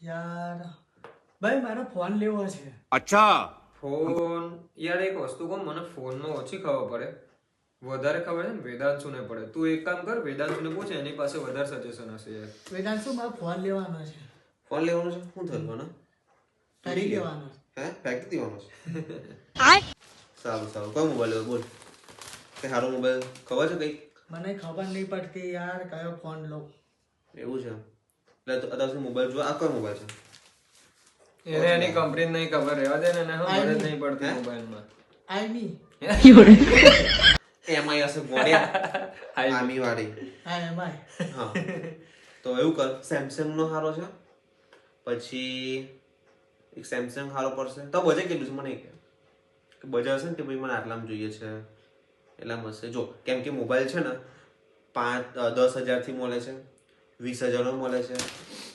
યાર ભાઈ મારે ફોન લેવો છે. અચ્છા. ફોન? યાર એક વસ્તુ કહું મને ફોનમાં ઓછી ખબર પડે. વધારે ખબર છે ને વેદાંશુને પડે. તું એક કામ કર વેદાંશુને પૂછે એની પાસે વધારે સજેશન હશે યાર. વેદાંશુ મારે ફોન લેવાનો છે. ફોન લેવાનો છે? શું થવાનું ફેરી લેવાનો હે? ફેંકી દેવાનો છે? સારું સારું. કયો મોબાઈલ લેવો? બોલ. કે સારો મોબાઈલ ખબર છે કઈ મને ખબર નહીં પડતી યાર કયો ફોન લો એવું છે એટલે અત્યારે મોબાઈલ જો આ કયો મોબાઈલ છે? એને એની કંપની નહીં ખબર રહેવા દે ને એને ખબર જ નહીં પડતી મોબાઈલમાં આઈમી એમઆઈ હશે ગોળિયા. આઈમી વાળી આઈએમઆઈ હા તો એવું કર સેમસંગ નો સારો છે. પછી એક સેમસંગ સારો પડશે. તો બજેટ કેટલું છે મને કે બજેટ હશે ને કે ભાઈ મને આટલામાં જોઈએ છે. એટલામાં હશે. જો કેમ કે મોબાઈલ છે ને પાંચ દસ હજારથી મળે છે. વીસ હજારનો મળે છે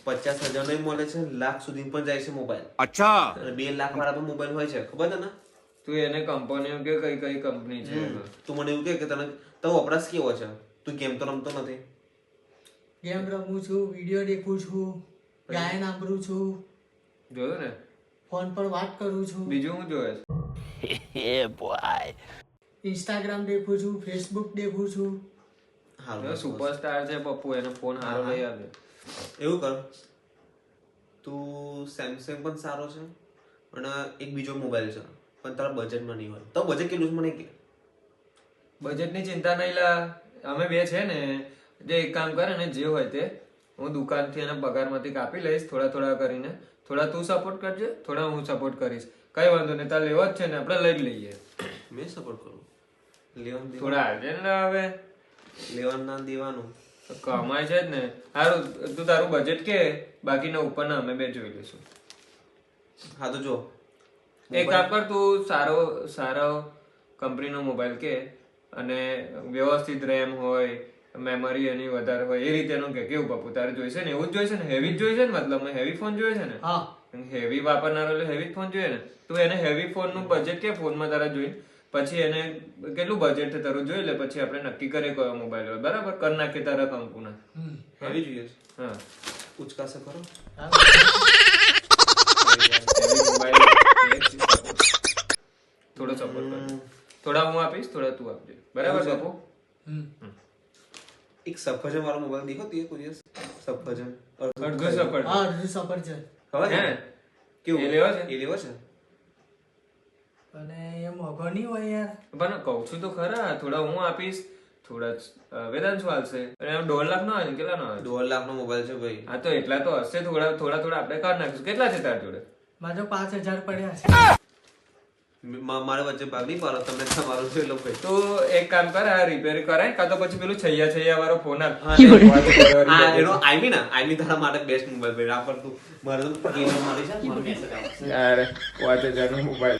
પચાસ હજારનો મળે છે લાખ સુધી પણ જાય છે મોબાઈલ અચ્છા. બે લાખ વાળા પણ મોબાઈલ હોય છે ખબર છે ને? તું એને કંપનીઓ કે કઈ કઈ કંપની છે તું મને એવું કે તને તારો વપરાશ કેવો છે? તું કેમ તો રમતો નથી. ગેમ રમું છું વીડિયો દેખું છું ગાયન સાંભળું છું. જોયું ને? ફોન પર વાત કરું છું. બીજું હું જોયે છે? એ બોય ઇન્સ્ટાગ્રામ દેખું છું ફેસબુક દેખું છું. સુપરસ્ટાર છે પપ્પુ એનો ફોન હારો લઈ આવે એવું કર. તું સેમસંગ પણ સારો છે અને એક બીજો મોબાઈલ છે પણ તારા બજેટમાં નહીં હોય. તો બજેટ કેટલું છે મને કે? બજેટની ચિંતા નહીં લા. અમે બે છે ને જે એક કામ કરે ને જે હોય તે હું દુકાનથી અને પગારમાંથી કાપી લઈશ થોડા થોડા કરીને. થોડા તું સપોર્ટ કરજે થોડા હું સપોર્ટ કરીશ. કઈ વાંધો નહીં તારે લેવો જ છે ને આપણે લઈ લઈએ. મેં સપોર્ટ કરું. લેવાનું થોડા આજે ને હવે લેવાનું ના દેવાનું કમાય છે જ ને. સારું તું તારું બજેટ કે? બાકીના ઉપરના અમે બે જોઈ લઈશું. હા તો જો. એક કામ કર તું સારો સારો કંપનીનો મોબાઈલ કે અને વ્યવસ્થિત રેમ હોય મેમરી એની વધારે હોય એ રીતેનું કે કેવું બાપુ તારે જોઈશે ને? એવું જ જોઈશે ને? હેવી જ જોઈશે ને? મતલબ હેવી ફોન જોઈએ છે ને? હા. હેવી વાપરનારો એટલે હેવી ફોન જોઈએ ને? તું એને હેવી ફોનનું બજેટ કે ફોનમાં તારા જોઈ પછી એને કેટલું બજેટ તારું? જોઈ લે પછી આપણે નક્કી કરીએ કયો મોબાઈલ હોય. બરાબર? કર નાખે તારા કંકુના. આવી જોઈએ હા. ઉચકાશે કરો થોડો સપોર્ટ કર. થોડા હું આપીશ થોડા તું આપજે. બરાબર બાપુ? હમ. એક સફરજન વાળો મોબાઈલ દેખો તું કોઈ દિવસ. સફરજન. અડધો સફરજન. હા અડધું સફરજન. ખબર છે? કેવું? એ લેવો છે? એ લેવો છે? અને મોઘો નહીં હોય યાર. પણ કહું છું તો ખરા થોડા હું આપીશ થોડા વેદાંત શું હાલશે? અને આમ દોઢ લાખ નો હોય ને કેટલા નો હોય દોઢ લાખ નો મોબાઈલ છે ભાઈ. હા તો એટલા તો હશે થોડા થોડા થોડા આપણે કાઢ નાખીશું. કેટલા છે તાર જોડે? મારો તો પાંચ હજાર પડ્યા છે. મારા વચ્ચે ભાગ નહીં પાડો તમે તમારું જોઈ લો ભાઈ. તો એક કામ કર આ રિપેર કરાય કાં તો પછી પેલું છૈયા છૈયા વાળો ફોન આપ હા એનો આઈમી ના આઈમી તારા માટે બેસ્ટ મોબાઈલ ભાઈ. રાપર તું મારે તો મારી છે. યાર પાંચ હજાર નો મોબાઈલ.